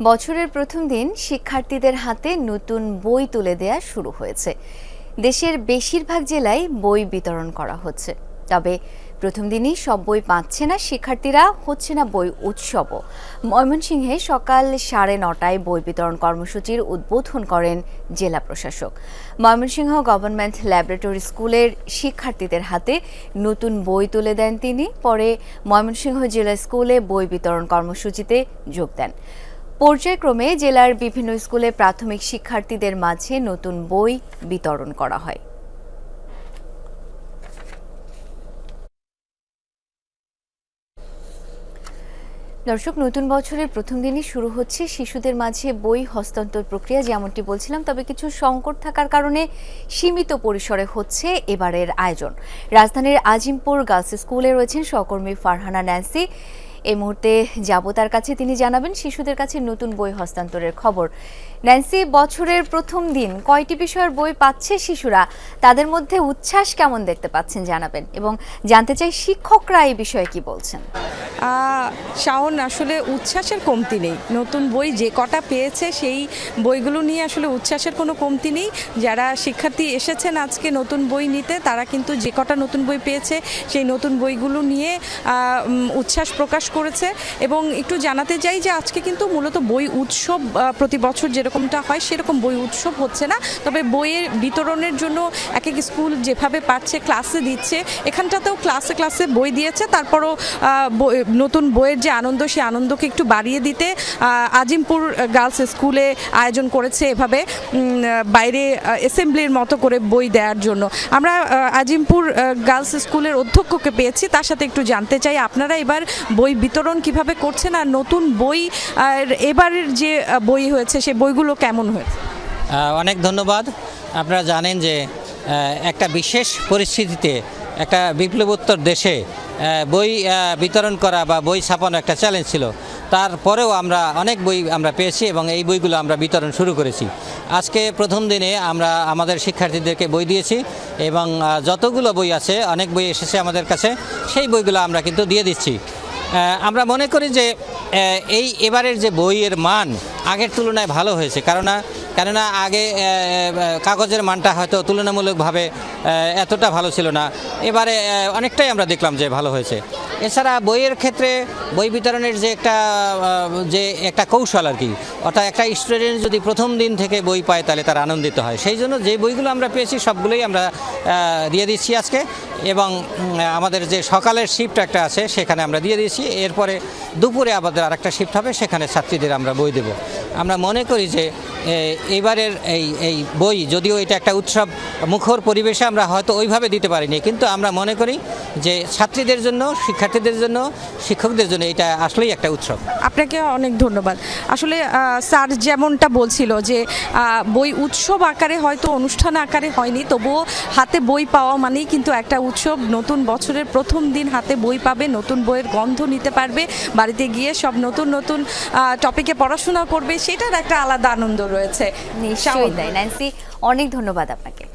বছরের প্রথম দিন শিক্ষার্থীদের হাতে নতুন বই তুলে দেয়া শুরু হয়েছে। দেশের বেশিরভাগ জেলায় বই বিতরণ করা হচ্ছে। তবে প্রথম দিনই সব বই পাচ্ছে না শিক্ষার্থীরা, হচ্ছে না বই উৎসবও। ময়মনসিংহে সকাল সাড়ে নটায় বই বিতরণ কর্মসূচির উদ্বোধন করেন জেলা প্রশাসক। ময়মনসিংহ গভর্নমেন্ট ল্যাবরেটরি স্কুলের শিক্ষার্থীদের হাতে নতুন বই তুলে দেন তিনি। পরে ময়মনসিংহ জেলা স্কুলে বই বিতরণ কর্মসূচিতে যোগ দেন। পর্যায়ক্রমে জেলার বিভিন্ন স্কুলে প্রাথমিক শিক্ষার্থীদের মাঝে নতুন বই বিতরণ করা হয়। দর্শক, নতুন বছরের প্রথম দিনই শুরু হচ্ছে। শিশুদের মাঝে বই হস্তান্তর প্রক্রিয়া যেমনটি বলছিলাম, তবে কিছু সংকট থাকার কারণে সীমিত পরিসরে হচ্ছে এবারের আয়োজন। রাজধানীর আজিমপুর গার্লস স্কুলে রয়েছেন সহকর্মী ফারহানা ন্যান্সি। এই মুহূর্তে যাব তার কাছে তিনি জানাবেন শিশুদের কাছে নতুন বই হস্তান্তরের খবর। ন্যান্সি, বছরের প্রথম দিন কয়টি বিষয়ের বই পাচ্ছে শিশুরা? তাদের মধ্যে উচ্ছ্বাস কেমন দেখতে পাচ্ছেন জানাবেন। এবং জানতে চাই শিক্ষকরা এই বিষয়ে কি বলছেন। শাওন, আসলে উচ্ছ্বাসের কমতি নেই। নতুন বই যে কটা পেয়েছে সেই বইগুলো নিয়ে আসলে উচ্ছ্বাসের কোনো কমতি নেই। যারা শিক্ষার্থী এসেছেন আজকে নতুন বই নিতে, তারা কিন্তু যে কটা নতুন বই পেয়েছে সেই নতুন বইগুলো নিয়ে উচ্ছ্বাস প্রকাশ করেছে। এবং একটু জানাতে চাই যে আজকে কিন্তু মূলত বই উৎসব প্রতি বছর যেরকমটা হয় সেরকম বই উৎসব হচ্ছে না। তবে বইয়ের বিতরণের জন্য এক এক স্কুল যেভাবে পারছে, ক্লাসে দিচ্ছে, এখানটাতেও ক্লাসে ক্লাসে বই দিয়েছে। তারপরও বই- নতুন বইয়ের যে আনন্দ, সেই আনন্দকে একটু বাড়িয়ে দিতে আজিমপুর গার্লস স্কুলে আয়োজন করেছে এভাবে বাইরে অ্যাসেম্বলির মতো করে বই দেওয়ার জন্য। আমরা আজিমপুর গার্লস স্কুলের অধ্যক্ষকে পেয়েছি, তার সাথে একটু জানতে চাই, আপনারা এবার বই বিতরণ কীভাবে করছেন আর নতুন বই, আর এবারের যে বই হয়েছে সেই বইগুলো কেমন হয়েছে? অনেক ধন্যবাদ। আপনারা জানেন যে একটা বিশেষ পরিস্থিতিতে, একটা বিপ্লবোত্তর দেশে বই বিতরণ করা বা বই ছাপানো একটা চ্যালেঞ্জ ছিল। তারপরেও আমরা অনেক বই আমরা পেয়েছি এবং এই বইগুলো আমরা বিতরণ শুরু করেছি। আজকে প্রথম দিনে আমরা আমাদের শিক্ষার্থীদেরকে বই দিয়েছি এবং যতগুলো বই আছে, অনেক বই এসেছে আমাদের কাছে, সেই বইগুলো আমরা কিন্তু দিয়ে দিচ্ছি। আমরা মনে করি যে এই এবারের যে বইয়ের মান আগের তুলনায় ভালো হয়েছে। কেননা কেননা আগে কাগজের মানটা হয়তো তুলনামূলকভাবে এতটা ভালো ছিল না। এবারে অনেকটাই আমরা দেখলাম যে ভালো হয়েছে। এছাড়া বইয়ের ক্ষেত্রে, বই বিতরণের যে একটা যে একটা কৌশল আর কি, অর্থাৎ একটা স্টুডেন্ট যদি প্রথম দিন থেকে বই পায়, তাহলে তার আনন্দিত হয়। সেই জন্য যে বইগুলো আমরা পেয়েছি, সবগুলোই আমরা দিয়ে দিচ্ছি আজকে। এবং আমাদের যে সকালের শিফট একটা আছে, সেখানে আমরা দিয়ে দিয়েছি। এরপরে দুপুরে আমাদের আরেকটা শিফট হবে, সেখানে ছাত্রীদের আমরা বই দেব। আমরা মনে করি যে এবারের এই এই বই যদিও এটা একটা উৎসব, মুখর পরিবেশে আমরা হয়তো ওইভাবে দিতে পারিনি, কিন্তু আমরা মনে করি যে ছাত্রীদের জন্য, শিক্ষার্থীদের জন্য, শিক্ষকদের জন্য এটা আসলেই একটা উৎসব। আপনাকে অনেক ধন্যবাদ। আসলে স্যার যেমনটা বলছিল যে বই উৎসব আকারে হয়তো অনুষ্ঠান আকারে হয়নি, তবুও হাতে বই পাওয়া মানেই কিন্তু একটা উৎসব। নতুন বছরের প্রথম দিন হাতে বই পাবে, নতুন বইয়ের গন্ধ নিতে পারবে, বাড়িতে গিয়ে সব নতুন নতুন টপিকে পড়াশোনা করবে সেটার একটা আলাদা আনন্দ রয়েছে। অনেক ধন্যবাদ আপনাকে।